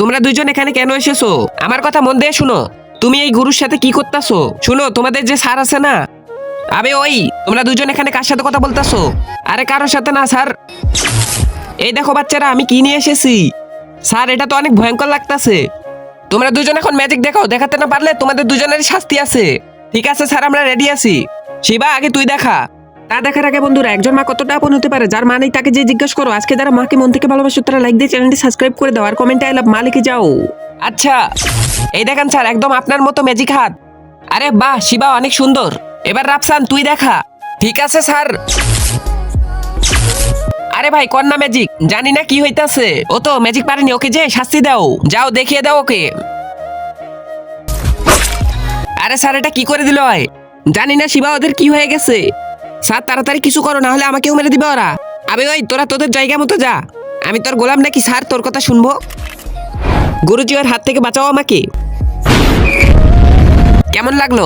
তোমরা দুইজন এখানে কেন এসেছ? আমার কথা মন দিয়ে শুনো। তুমি এই গুরুর সাথে কি করতেছো? শুনো, তোমাদের যে স্যার আছে না? আবে ওই, তোমরা দুজন এখানে কার সাথে কথা বলতেছো? আরে কারোর সাথে না, স্যার। এই দেখো বাচ্চারা, আমি কি নিয়ে এসেছি? স্যার, এটা তো অনেক ভয়ঙ্কর লাগতাছে। তোমরা দুজন এখন ম্যাজিক দেখাও, দেখাতে না পারলে তোমাদের দুজনেরই শাস্তি আছে। ঠিক আছে, স্যার, আমরা রেডি আছি। শিবা, আগে তুই দেখা। তা দেখার আগে বন্ধুরা, একজন মা কতটা আপন হতে পারে, যার মানেই তাকে যে জিজ্ঞেস করো, আজকে যারা মাকে মন থেকে ভালোবাসো তারা লাইক দিয়ে চ্যানেলটি সাবস্ক্রাইব করে দাও, আর কমেন্টে আই লাভ মা লিখে যাও। আচ্ছা এই দেখেন স্যার একদম আপনার মতো ম্যাজিক হাত। আরে বাহ, শিবা অনেক সুন্দর। এবার রাফসান, তুই দেখা। ঠিক আছে স্যার আরে ভাই, কন্যা ম্যাজিক জানি না কি হইতাছে। ও তো ম্যাজিক পারেনি, ওকে যে শাস্তি দাও। যাও, দেখিয়ে দাও ওকে। আরে স্যার এটা কি করে দিল হয়? জানি না শিবা, ওদের কি হয়ে গেছে? স্যার, তাড়াতাড়ি কিছু করো, না হলে আমাকেও মেরে দিবে ওরা। আবে ওই, তোরা তোদের জায়গা মতো যা। আমি তোর গোলাম নাকি, স্যার? তোর কথা শুনব? গুরুজি ওর হাত থেকে বাঁচাও আমাকে। কেমন লাগল?